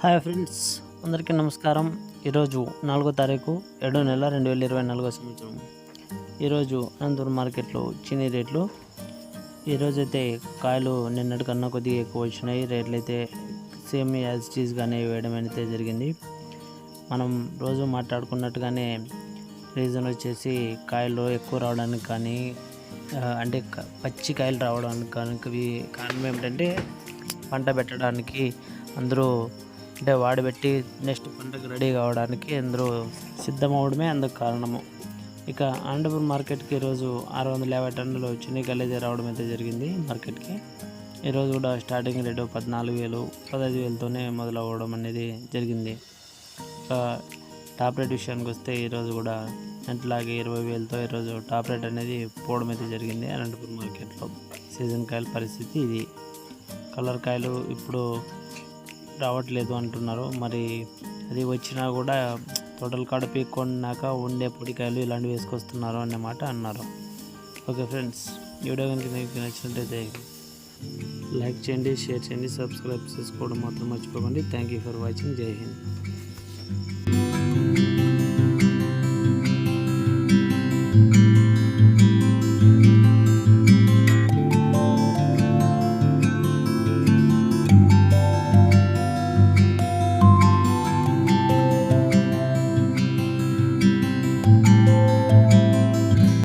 Hi friends అందరికీ నమస్కారం. ఈరోజు నాలుగో తారీఖు ఏడో నెల రెండు వేల ఇరవై నాలుగో సంవత్సరం. ఈరోజు అనంతపురం మార్కెట్లో చిన్ని రేట్లు. ఈరోజు అయితే కాయలు నిన్నటి కన్నా కొద్దిగా ఎక్కువ వచ్చినాయి. రేట్లు అయితే సేమ్ యాజ్ చీజ్గానే వేయడం అయితే జరిగింది. మనం రోజు మాట్లాడుకున్నట్టుగానే రీజన్ వచ్చేసి కాయలు ఎక్కువ రావడానికి కానీ అంటే పచ్చి కాయలు రావడానికి కానీ కారణం ఏమిటంటే పంట పెట్టడానికి అందరూ అంటే వాడబెట్టి నెక్స్ట్ పంటకు రెడీ కావడానికి అందరూ సిద్ధమవడమే అందుకు కారణము. ఇక అనంతపురం మార్కెట్కి ఈరోజు ఆరు వందల యాభై టన్నులు చిన్న అయితే రావడం అయితే జరిగింది మార్కెట్కి. ఈరోజు కూడా స్టార్టింగ్ రేటు పద్నాలుగు వేలు పదహైదు వేలతోనే మొదలవ్వడం అనేది జరిగింది. ఇక టాప్ రేట్ విషయానికి వస్తే ఈరోజు కూడా అట్లాగే ఇరవై వేలతో ఈరోజు టాప్ రేట్ అనేది పోవడం అయితే జరిగింది అనంతపురం మార్కెట్లో. సీజన్ కాయల పరిస్థితి ఇది. కలర్ కాయలు ఇప్పుడు రావట్లేదు అంటున్నారు. మరి అది వచ్చినా కూడా తోటలు కాడ పీక్కొన్నాక ఉండే పొడికాయలు ఇలాంటివి వేసుకొస్తున్నారు అన్నమాట అన్నారు. ఓకే ఫ్రెండ్స్ వీడియో కనుక మీకు నచ్చినట్టయితే లైక్ చేయండి షేర్ చేయండి సబ్స్క్రైబ్ చేసుకోవడం మాత్రం మర్చిపోకండి. Thank you for watching. Jai Hind.